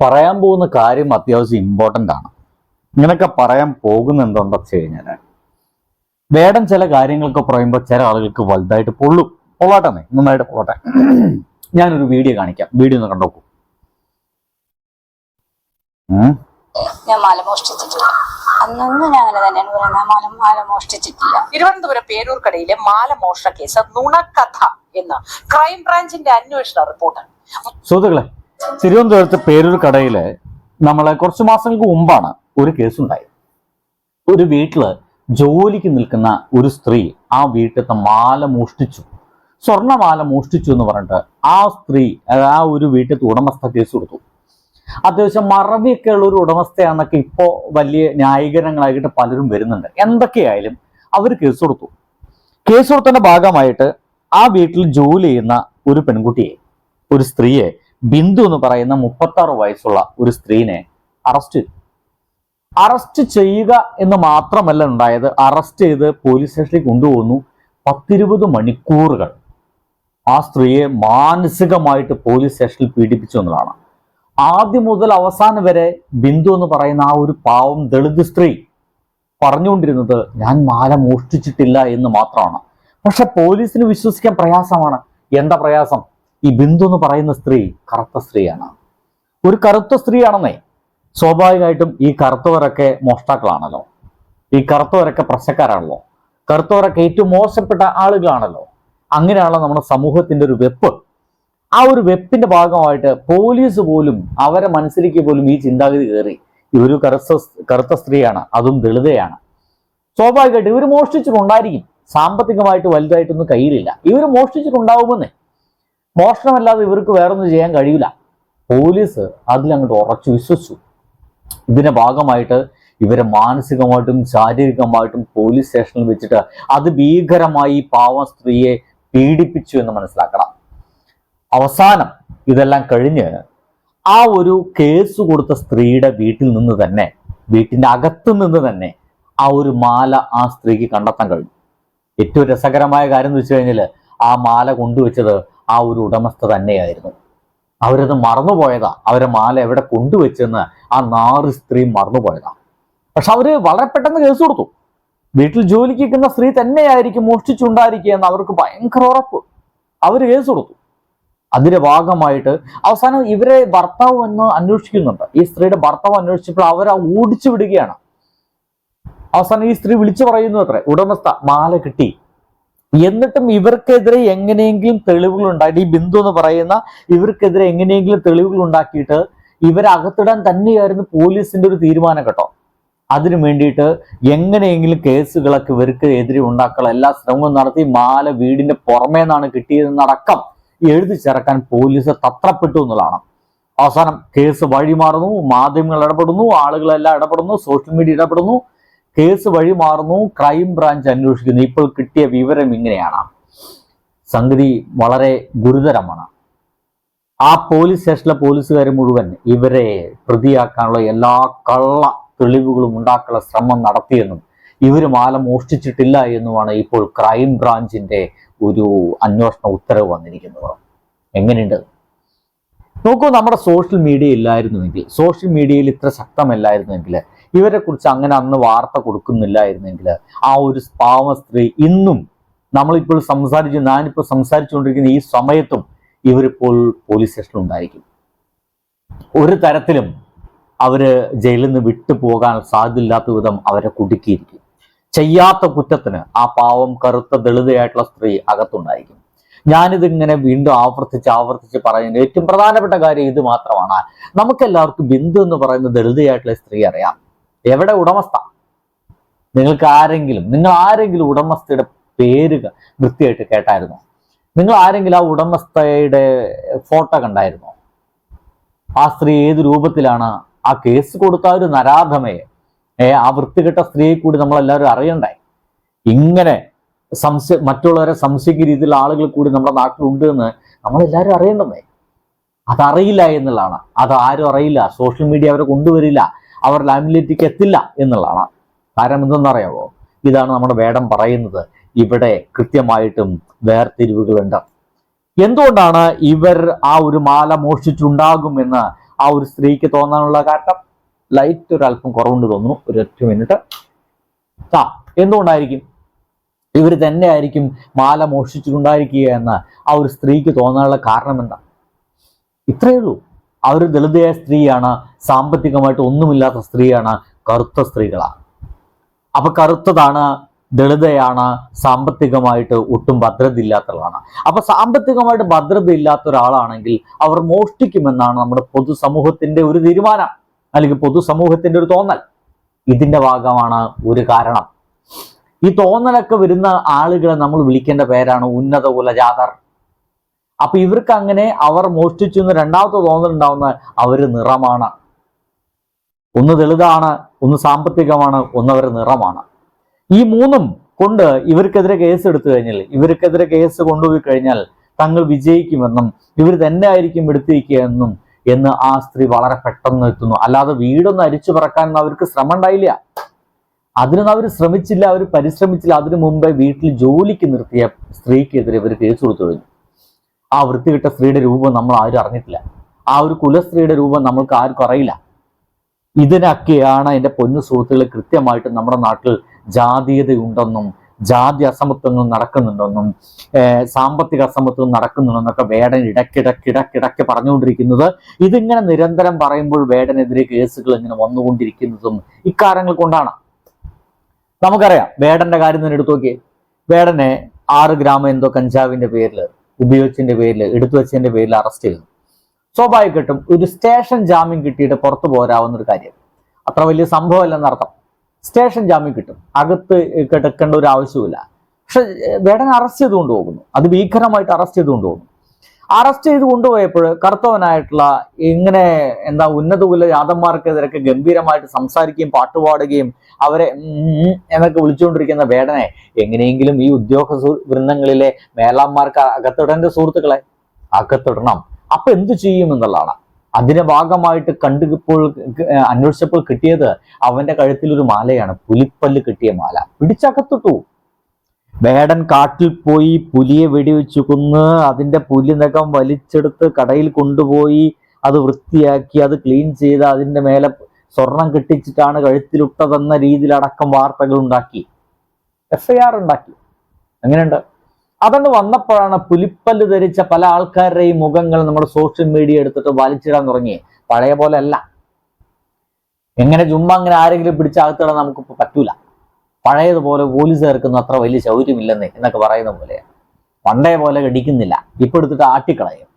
പറയാൻ പോകുന്ന കാര്യം അത്യാവശ്യം ഇമ്പോർട്ടന്റ് ആണ്. ഇങ്ങനെയൊക്കെ പറയാൻ പോകുന്ന എന്താണെന്ന് വെച്ച് കഴിഞ്ഞാൽ വേടം ചില കാര്യങ്ങളൊക്കെ പറയുമ്പോൾ ചില ആളുകൾക്ക് വലുതായിട്ട് പൊള്ളും. പൊള്ളാട്ടെ നന്നായിട്ട് പൊള്ളട്ടെ. ഞാനൊരു വീഡിയോ കാണിക്കാം. വീഡിയോ ഒന്ന് കണ്ടോക്കൂ. ഞാൻ മാല മോഷ്ടിച്ചിട്ടില്ല. അന്നൊന്നും ഞാൻ അങ്ങനെ തന്നെയാണ് പറയുന്നത്. മാല മാല മോഷ്ടിച്ചിട്ടില്ല. തിരുവനന്തപുരം പേരൂർക്കടയിലെ മാല മോഷണ കേസ് നുണക്കഥ എന്ന് ക്രൈംബ്രാഞ്ചിന്റെ അന്വേഷണ റിപ്പോർട്ട് സുഹൃത്തുക്കളെ തിരുവനന്തപുരത്ത് പേരൂർ കടയിൽ നമ്മളെ കുറച്ച് മാസങ്ങൾക്ക് മുമ്പാണ് ഒരു കേസ് ഉണ്ടായത് ഒരു വീട്ടിൽ ജോലിക്ക് നിൽക്കുന്ന ഒരു സ്ത്രീ ആ വീട്ടിലത്തെ മാല മോഷ്ടിച്ചു. സ്വർണമാല മോഷ്ടിച്ചു എന്ന് പറഞ്ഞിട്ട് ആ സ്ത്രീ ആ ഒരു വീട്ടിലത്തെ ഉടമസ്ഥ കേസ് കൊടുത്തു. അത്യാവശ്യം മറവിയൊക്കെ ഉള്ള ഒരു ഉടമസ്ഥയാണെന്നൊക്കെ ഇപ്പോൾ വലിയ ന്യായീകരണങ്ങളായിട്ട് പലരും വരുന്നുണ്ട്. എന്തൊക്കെയായാലും അവർ കേസ് കൊടുത്തു. കേസ് കൊടുത്തതിന്റെ ഭാഗമായിട്ട് ആ വീട്ടിൽ ജോലി ചെയ്യുന്ന ഒരു പെൺകുട്ടിയെ ഒരു സ്ത്രീയെ ബിന്ദു എന്ന് പറയുന്ന മുപ്പത്തി ആറ് വയസ്സുള്ള ഒരു സ്ത്രീനെ അറസ്റ്റ് ചെയ്തു. അറസ്റ്റ് ചെയ്യുക എന്ന് മാത്രമല്ല ഉണ്ടായത്. അറസ്റ്റ് ചെയ്ത് പോലീസ് സ്റ്റേഷനിൽ കൊണ്ടുപോകുന്നു. പത്തിരുപത് മണിക്കൂറുകൾ ആ സ്ത്രീയെ മാനസികമായിട്ട് പോലീസ് സ്റ്റേഷനിൽ പീഡിപ്പിച്ചു എന്നതാണ് ആദ്യം മുതൽ അവസാനം വരെ ബിന്ദു എന്ന് പറയുന്ന ആ ഒരു പാവം ദളിത് സ്ത്രീ പറഞ്ഞുകൊണ്ടിരുന്നത് ഞാൻ മാല മോഷ്ടിച്ചിട്ടില്ല എന്ന് മാത്രമാണ്. പക്ഷെ പോലീസിന് വിശ്വസിക്കാൻ പ്രയാസമാണ്. എന്താ പ്രയാസം? ഈ ബിന്ദു എന്ന് പറയുന്ന സ്ത്രീ കറുത്ത സ്ത്രീയാണ്. ഒരു കറുത്ത സ്ത്രീയാണെന്നേ സ്വാഭാവികമായിട്ടും ഈ കറുത്തവരൊക്കെ മോഷ്ടാക്കളാണല്ലോ. ഈ കറുത്തവരൊക്കെ പ്രശ്നക്കാരാണല്ലോ. കറുത്തവരൊക്കെ ഏറ്റവും മോശപ്പെട്ട ആളുകളാണല്ലോ. അങ്ങനെയാണല്ലോ നമ്മുടെ സമൂഹത്തിന്റെ ഒരു വെപ്പ്. ആ ഒരു വെപ്പിന്റെ ഭാഗമായിട്ട് പോലീസ് പോലും അവരെ മനസ്സിലേക്ക് പോലും ഈ ചിന്താഗതി കയറി. ഇവർ കറുത്ത കറുത്ത സ്ത്രീയാണ് അതും ദളിതയാണ്. സ്വാഭാവികമായിട്ട് ഇവർ മോഷ്ടിച്ചിട്ടുണ്ടായിരിക്കും. സാമ്പത്തികമായിട്ട് വലുതായിട്ടൊന്നും കയ്യിലില്ല. ഇവർ മോഷ്ടിച്ചിട്ടുണ്ടാവുമെന്നേ. മോഷണമല്ലാതെ ഇവർക്ക് വേറൊന്നും ചെയ്യാൻ കഴിയില്ല. പോലീസ് അതിലങ്ങോട്ട് ഉറച്ചു വിശ്വസിച്ചു. ഇതിന്റെ ഭാഗമായിട്ട് ഇവരെ മാനസികമായിട്ടും ശാരീരികമായിട്ടും പോലീസ് സ്റ്റേഷനിൽ വെച്ചിട്ട് അത് ഭീകരമായി പാവം സ്ത്രീയെ പീഡിപ്പിച്ചു എന്ന് മനസ്സിലാക്കണം. അവസാനം ഇതെല്ലാം കഴിഞ്ഞ് ആ ഒരു കേസ് കൊടുത്ത സ്ത്രീയുടെ വീട്ടിൽ നിന്ന് തന്നെ വീട്ടിന്റെ അകത്തു നിന്ന് തന്നെ ആ ഒരു മാല ആ സ്ത്രീക്ക് കണ്ടെത്താൻ കഴിഞ്ഞു. ഏറ്റവും രസകരമായ കാര്യം എന്ന് വെച്ച് കഴിഞ്ഞാൽ ആ മാല കൊണ്ടുവച്ചത് ആ ഒരു ഉടമസ്ഥ തന്നെയായിരുന്നു. അവരത് മറന്നുപോയതാ. അവരെ മാല എവിടെ കൊണ്ടുവച്ചെന്ന് ആ നാറ് സ്ത്രീ മറന്നുപോയതാ. പക്ഷെ അവർ വളരെ പെട്ടെന്ന് കേസ് കൊടുത്തു. വീട്ടിൽ ജോലിക്ക് നിൽക്കുന്ന സ്ത്രീ തന്നെയായിരിക്കും മോഷ്ടിച്ചുണ്ടായിരിക്കുക എന്ന് അവർക്ക് ഭയങ്കര ഉറപ്പ്. അവർ കേസ് കൊടുത്തു. അതിന്റെ ഭാഗമായിട്ട് അവസാനം ഇവരെ ഭർത്താവ് എന്ന് അന്വേഷിക്കുന്നുണ്ട്. ഈ സ്ത്രീയുടെ ഭർത്താവ് അന്വേഷിച്ചപ്പോൾ അവർ ഓടിച്ചു വിടുകയാണ്. അവസാനം ഈ സ്ത്രീ വിളിച്ചു പറയുന്നു അത്ര. ഉടമസ്ഥ മാല കിട്ടി. എന്നിട്ടും ഇവർക്കെതിരെ എങ്ങനെയെങ്കിലും തെളിവുകൾ ഉണ്ടായിട്ട് ഈ ബിന്ദു എന്ന് പറയുന്ന ഇവർക്കെതിരെ എങ്ങനെയെങ്കിലും തെളിവുകൾ ഉണ്ടാക്കിയിട്ട് ഇവരെ അകത്തിടാൻ തന്നെയായിരുന്നു പോലീസിന്റെ ഒരു തീരുമാനം കേട്ടോ. അതിനു വേണ്ടിയിട്ട് എങ്ങനെയെങ്കിലും കേസുകളൊക്കെ ഇവർക്ക് എതിരെ ഉണ്ടാക്കാനുള്ള എല്ലാ ശ്രമവും നടത്തി മാല വീടിന്റെ പുറമേ നിന്നാണ് കിട്ടിയതെന്നടക്കം എഴുതി ചേർക്കാൻ പോലീസ് തത്രപ്പെട്ടു എന്നുള്ളതാണ്. അവസാനം കേസ് വഴിമാറുന്നു മാധ്യമങ്ങൾ ഇടപെടുന്നു ആളുകളെല്ലാം ഇടപെടുന്നു സോഷ്യൽ മീഡിയ ഇടപെടുന്നു. കേസ് വഴി വഴിമാറുന്നു ക്രൈം ബ്രാഞ്ച് അന്വേഷിക്കുന്നു. ഇപ്പോൾ കിട്ടിയ വിവരം ഇങ്ങനെയാണ്. സംഗതി വളരെ ഗുരുതരമാണ്. ആ പോലീസ് സ്റ്റേഷനിലെ പോലീസുകാർ മുഴുവൻ ഇവരെ പ്രതിയാക്കാനുള്ള എല്ലാ കള്ള തെളിവുകളും ഉണ്ടാക്കാനുള്ള ശ്രമം നടത്തിയെന്നും ഇവർ മാല മോഷ്ടിച്ചിട്ടില്ല എന്നുമാണ് ഇപ്പോൾ ക്രൈം ബ്രാഞ്ചിന്റെ ഒരു അന്വേഷണ ഉത്തരവ് വന്നിരിക്കുന്നത്. എങ്ങനെയുണ്ട്? നോക്കൂ നമ്മുടെ സോഷ്യൽ മീഡിയ ഇല്ലായിരുന്നുവെങ്കിൽ സോഷ്യൽ മീഡിയയിൽ ഇത്ര ശക്തമല്ലായിരുന്നെങ്കിൽ ഇവരെ കുറിച്ച് അങ്ങനെ അന്ന് വാർത്ത കൊടുക്കുന്നില്ലായിരുന്നെങ്കിൽ ആ ഒരു പാവ സ്ത്രീ ഇന്നും നമ്മളിപ്പോൾ സംസാരിച്ചു ഞാനിപ്പോൾ സംസാരിച്ചുകൊണ്ടിരിക്കുന്ന ഈ സമയത്തും ഇവരിപ്പോൾ പോലീസ് സ്റ്റേഷനിൽ ഉണ്ടായിരിക്കും. ഒരു തരത്തിലും അവർ ജയിലിൽ നിന്ന് വിട്ടു പോകാൻ സാധ്യതയില്ലാത്ത വിധം അവരെ കുടുക്കിയിരിക്കും. ചെയ്യാത്ത കുറ്റത്തിന് ആ പാവം കറുത്ത ദളിതയായിട്ടുള്ള സ്ത്രീ അകത്തുണ്ടായിരിക്കും. ഞാനിതിങ്ങനെ വീണ്ടും ആവർത്തിച്ച് ആവർത്തിച്ച് പറയുന്നത് ഏറ്റവും പ്രധാനപ്പെട്ട കാര്യം ഇത് മാത്രമാണ്. നമുക്കെല്ലാവർക്കും ബിന്ദു എന്ന് പറയുന്ന ദളിതയായിട്ടുള്ള സ്ത്രീ അറിയാം. എവിടെ ഉടമസ്ഥ? നിങ്ങൾക്ക് ആരെങ്കിലും നിങ്ങൾ ആരെങ്കിലും ഉടമസ്ഥയുടെ പേര് വൃത്തിയായിട്ട് കേട്ടായിരുന്നോ? നിങ്ങൾ ആരെങ്കിലും ആ ഉടമസ്ഥയുടെ ഫോട്ടോ കണ്ടായിരുന്നോ? ആ സ്ത്രീ ഏത് രൂപത്തിലാണ് ആ കേസ് കൊടുത്ത ഒരു നരാധമയെ ആ വൃത്തികെട്ട സ്ത്രീയെ കൂടി നമ്മളെല്ലാവരും അറിയണ്ടായി. ഇങ്ങനെ സംശയ മറ്റുള്ളവരെ സംശയിക്കുന്ന രീതിയിൽ ആളുകൾ കൂടി നമ്മുടെ നാട്ടിലുണ്ട് എന്ന് നമ്മളെല്ലാവരും അറിയണ്ടേ അതറിയില്ല എന്നുള്ളതാണ്. അത് ആരും അറിയില്ല. സോഷ്യൽ മീഡിയ അവരെ കൊണ്ടുവരില്ല. അവർ ലാമിലേറ്റിക്ക് എത്തില്ല എന്നുള്ളതാണ്. കാരണം എന്തെന്നറിയാമോ ഇതാണ് നമ്മുടെ വേടം പറയുന്നത്. ഇവിടെ കൃത്യമായിട്ടും വേർതിരിവുകളുണ്ട് എന്തുകൊണ്ടാണ് ഇവർ ആ ഒരു മാല മോഷ്ടിച്ചുണ്ടാകുമെന്ന് ആ ഒരു സ്ത്രീക്ക് തോന്നാനുള്ള കാരണം? ലൈറ്റ് ഒരല്പം കുറവുണ്ട് തോന്നുന്നു. ഒരു ഒറ്റ മിനിറ്റ്. ആ എന്തുകൊണ്ടായിരിക്കും? ഇവർ തന്നെ ആയിരിക്കും മാല മോഷ്ടിച്ചിട്ടുണ്ടായിരിക്കുക എന്ന് ആ ഒരു സ്ത്രീക്ക് തോന്നാനുള്ള കാരണം എന്താ? ഇത്രയേ ഉള്ളൂ. ഒരു ദളിതയായ സ്ത്രീയാണ് സാമ്പത്തികമായിട്ട് ഒന്നുമില്ലാത്ത സ്ത്രീയാണ് കറുത്ത സ്ത്രീകളാണ് അപ്പൊ കറുത്തതാണ് ദളിതയാണ് സാമ്പത്തികമായിട്ട് ഒട്ടും ഭദ്രത അപ്പൊ സാമ്പത്തികമായിട്ട് ഭദ്രത ഇല്ലാത്ത ഒരാളാണെങ്കിൽ അവർ മോഷ്ടിക്കുമെന്നാണ് നമ്മുടെ പൊതുസമൂഹത്തിന്റെ ഒരു തീരുമാനം അല്ലെങ്കിൽ പൊതുസമൂഹത്തിന്റെ ഒരു തോന്നൽ. ഇതിന്റെ ഭാഗമാണ് ഒരു കാരണം. ഈ തോന്നലൊക്കെ വരുന്ന ആളുകളെ നമ്മൾ വിളിക്കേണ്ട പേരാണ് ഉന്നത കുലജാതർ. അപ്പൊ ഇവർക്ക് അങ്ങനെ അവർ മോഷ്ടിച്ചു എന്ന് രണ്ടാമത്തെ തോന്നൽ ഉണ്ടാവുന്ന അവർ നിറമാണ്. ഒന്ന് ദളിതാണ് ഒന്ന് സാമ്പത്തികമാണ് ഒന്ന് അവർ നിറമാണ്. ഈ മൂന്നും കൊണ്ട് ഇവർക്കെതിരെ കേസ് എടുത്തു കഴിഞ്ഞാൽ ഇവർക്കെതിരെ കേസ് കൊണ്ടുപോയി കഴിഞ്ഞാൽ തങ്ങൾ വിജയിക്കുമെന്നും ഇവർ തന്നെ ആയിരിക്കും എടുത്തിരിക്കുക എന്നും എന്ന് ആ സ്ത്രീ വളരെ പെട്ടെന്ന് എത്തുന്നു. അല്ലാതെ വീടൊന്ന് അരിച്ചു പറക്കാൻ അവർക്ക് ശ്രമം ഉണ്ടായില്ല അതിനൊന്നും അവർ ശ്രമിച്ചില്ല അവർ പരിശ്രമിച്ചില്ല. അതിനു മുമ്പേ വീട്ടിൽ ജോലിക്ക് നിർത്തിയ സ്ത്രീക്കെതിരെ ഇവർ കേസ് കൊടുത്തു കഴിഞ്ഞു. ആ വൃത്തികെട്ട സ്ത്രീയുടെ രൂപം നമ്മൾ ആരും അറിഞ്ഞിട്ടില്ല. ആ ഒരു കുലസ്ത്രീയുടെ രൂപം നമ്മൾക്ക് ആർക്കും അറിയില്ല. ഇതിനൊക്കെയാണ് എന്റെ പൊന്നു സുഹൃത്തുക്കൾ കൃത്യമായിട്ട് നമ്മുടെ നാട്ടിൽ ജാതീയതയുണ്ടെന്നും ജാതി അസമത്വങ്ങൾ നടക്കുന്നുണ്ടെന്നും സാമ്പത്തിക അസമത്വം നടക്കുന്നുണ്ടെന്നൊക്കെ വേടൻ ഇടക്കിടക്കിടക്കിടക്ക് പറഞ്ഞുകൊണ്ടിരിക്കുന്നത്. ഇതിങ്ങനെ നിരന്തരം പറയുമ്പോൾ വേടനെതിരെ കേസുകൾ ഇങ്ങനെ വന്നുകൊണ്ടിരിക്കുന്നതും ഇക്കാര്യങ്ങൾ കൊണ്ടാണ്. നമുക്കറിയാം വേടന്റെ കാര്യം തന്നെ എടുത്തു നോക്കിയേ. വേടനെ ആറ് ഗ്രാം എന്തോ കഞ്ചാവിന്റെ പേരിൽ ഉപയോഗിച്ചതിന്റെ പേരിൽ എടുത്തു വെച്ചതിന്റെ പേരിൽ അറസ്റ്റ് ചെയ്തു. സ്വാഭാവികമായിട്ടും ഒരു സ്റ്റേഷൻ ജാമ്യം കിട്ടിയിട്ട് പുറത്തു പോരാവുന്ന ഒരു കാര്യം. അത്ര വലിയ സംഭവമല്ലെന്നർത്ഥം സ്റ്റേഷൻ ജാമ്യം കിട്ടും. അകത്ത് കിടക്കേണ്ട ഒരു ആവശ്യമില്ല പക്ഷെ വേടൻ അറസ്റ്റ് ചെയ്തുകൊണ്ട് പോകുന്നു. അത് ഭീകരമായിട്ട് അറസ്റ്റ് ചെയ്തുകൊണ്ട് കൊണ്ടുപോകുന്നു അറസ്റ്റ് ചെയ്ത് കൊണ്ടുപോയപ്പോൾ കറുത്തവനായിട്ടുള്ള ഇങ്ങനെ എന്താ ഉന്നത കുല യാദന്മാർക്കെതിരൊക്കെ ഗംഭീരമായിട്ട് സംസാരിക്കുകയും പാട്ടുപാടുകയും അവരെ എന്നൊക്കെ വിളിച്ചുകൊണ്ടിരിക്കുന്ന വേടനെ എങ്ങനെയെങ്കിലും ഈ ഉദ്യോഗ വൃന്ദങ്ങളിലെ മേലാന്മാർക്ക് അകത്തിടേണ്ട സുഹൃത്തുക്കളെ അകത്തിടണം. അപ്പൊ എന്തു ചെയ്യും എന്നുള്ളതാണ്. അതിന്റെ ഭാഗമായിട്ട് കണ്ടുപ്പോൾ അന്വേഷിച്ചപ്പോൾ കിട്ടിയത് അവന്റെ കഴുത്തിൽ ഒരു മാലയാണ്. പുലിപ്പല്ല് കിട്ടിയ മാല. പിടിച്ചകത്തിട്ടു. വേടൻ കാട്ടിൽ പോയി പുലിയെ വെടിവെച്ചു കൊന്ന് അതിന്റെ പുലി നഖം വലിച്ചെടുത്ത് കടയിൽ കൊണ്ടുപോയി അത് വൃത്തിയാക്കി അത് ക്ലീൻ ചെയ്ത് അതിന്റെ മേലെ സ്വർണം കെട്ടിച്ചിട്ടാണ് കഴുത്തിലിട്ടതെന്ന രീതിയിലടക്കം വാർത്തകൾ ഉണ്ടാക്കി. എഫ് ഐ ആർ ഉണ്ടാക്കി. അങ്ങനെയുണ്ട് അതുകൊണ്ട് വന്നപ്പോഴാണ് പുലിപ്പല്ല് ധരിച്ച പല ആൾക്കാരുടെയും മുഖങ്ങൾ നമ്മുടെ സോഷ്യൽ മീഡിയ എടുത്തിട്ട് വലിച്ചിടാൻ തുടങ്ങി പഴയ പോലെ അല്ല. എങ്ങനെ ചുമ്മാ അങ്ങനെ ആരെങ്കിലും പിടിച്ചകത്തിടാൻ നമുക്കിപ്പോൾ പറ്റൂല. പഴയതുപോലെ പോലീസുകാർക്കൊന്നും അത്ര വലിയ ശൗര്യമില്ലെന്നേ എന്നൊക്കെ പറയുന്ന പോലെയാണ്. പണ്ടേ പോലെ കടിക്കുന്നില്ല ഇപ്പൊ എടുത്തിട്ട് ആട്ടിക്കളയും.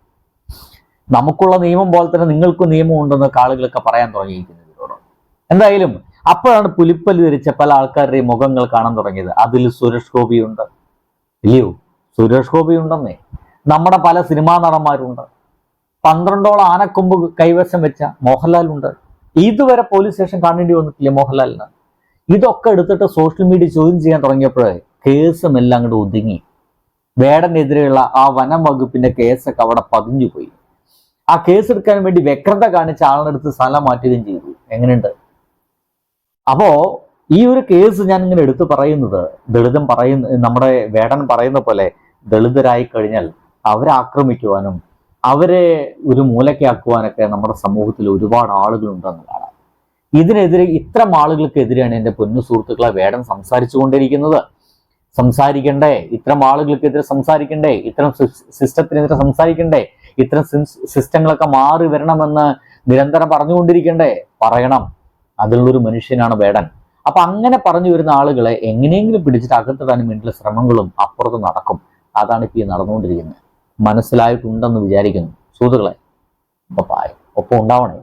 നമുക്കുള്ള നിയമം പോലെ തന്നെ നിങ്ങൾക്കും നിയമം ഉണ്ടെന്നൊക്കെ ആളുകളൊക്കെ പറയാൻ തുടങ്ങിയിരിക്കുന്നു ഇതിനോട് എന്തായാലും അപ്പോഴാണ് പുലിപ്പല്ല് ധരിച്ച പല ആൾക്കാരുടെയും മുഖങ്ങൾ കാണാൻ തുടങ്ങിയത്. അതിൽ സുരേഷ് ഗോപിയുണ്ട്. ഇല്ലയോ? സുരേഷ് ഗോപി ഉണ്ടെന്നേ നമ്മുടെ പല സിനിമാ നടന്മാരുണ്ട്. പന്ത്രണ്ടോളം ആനക്കൊമ്പ് കൈവശം വെച്ച മോഹൻലാൽ ഉണ്ട് ഇതുവരെ പോലീസ് സ്റ്റേഷൻ കാണേണ്ടി വന്നിട്ടില്ല മോഹൻലാലിന്? ഇതൊക്കെ എടുത്തിട്ട് സോഷ്യൽ മീഡിയ ചോദ്യം ചെയ്യാൻ തുടങ്ങിയപ്പോഴേ കേസും എല്ലാം അങ്ങോട്ട് ഒതുങ്ങി. വേടനെതിരെയുള്ള ആ വനം വകുപ്പിന്റെ കേസൊക്കെ അവിടെ പതിഞ്ഞു പോയി. ആ കേസ് എടുക്കാൻ വേണ്ടി വ്യക്രത കാണിച്ച ആളിനടുത്ത് സ്ഥലം മാറ്റുകയും ചെയ്തു. എങ്ങനെയുണ്ട്? അപ്പോ ഈ ഒരു കേസ് ഞാൻ ഇങ്ങനെ എടുത്തു പറയുന്നത് ദളിതം പറയുന്ന നമ്മുടെ വേടൻ പറയുന്ന പോലെ ദളിതരായി കഴിഞ്ഞാൽ അവരെ ആക്രമിക്കുവാനും അവരെ ഒരു മൂലക്കാക്കുവാനൊക്കെ നമ്മുടെ സമൂഹത്തിൽ ഒരുപാട് ആളുകളുണ്ടെന്നതാണ് ഇതിനെതിരെ ഇത്തരം ആളുകൾക്കെതിരെയാണ് എന്റെ പൊന്നു സുഹൃത്തുക്കളെ വേടൻ സംസാരിച്ചുകൊണ്ടിരിക്കുന്നത്. സംസാരിക്കണ്ടേ? ഇത്തരം ആളുകൾക്കെതിരെ സംസാരിക്കണ്ടേ? ഇത്തരം സിസ്- സിസ്റ്റത്തിനെതിരെ സംസാരിക്കണ്ടേ? ഇത്തരം സിസ്- സിസ്റ്റങ്ങളൊക്കെ മാറി വരണമെന്ന് നിരന്തരം പറഞ്ഞുകൊണ്ടിരിക്കണ്ടേ? പറയണം. അതിലുള്ളൊരു മനുഷ്യനാണ് വേടൻ. അപ്പൊ അങ്ങനെ പറഞ്ഞു വരുന്ന ആളുകളെ എങ്ങനെയെങ്കിലും പിടിച്ചിട്ട് അകത്തിടാനും വേണ്ടിയുള്ള ശ്രമങ്ങളും അപ്പുറത്ത് നടക്കും. അതാണ് ഇപ്പൊ ഈ നടന്നുകൊണ്ടിരിക്കുന്നത്. മനസ്സിലായിട്ടുണ്ടെന്ന് വിചാരിക്കുന്നു. സുഹൃത്തുക്കളെ ഒപ്പം ഉണ്ടാവണേ.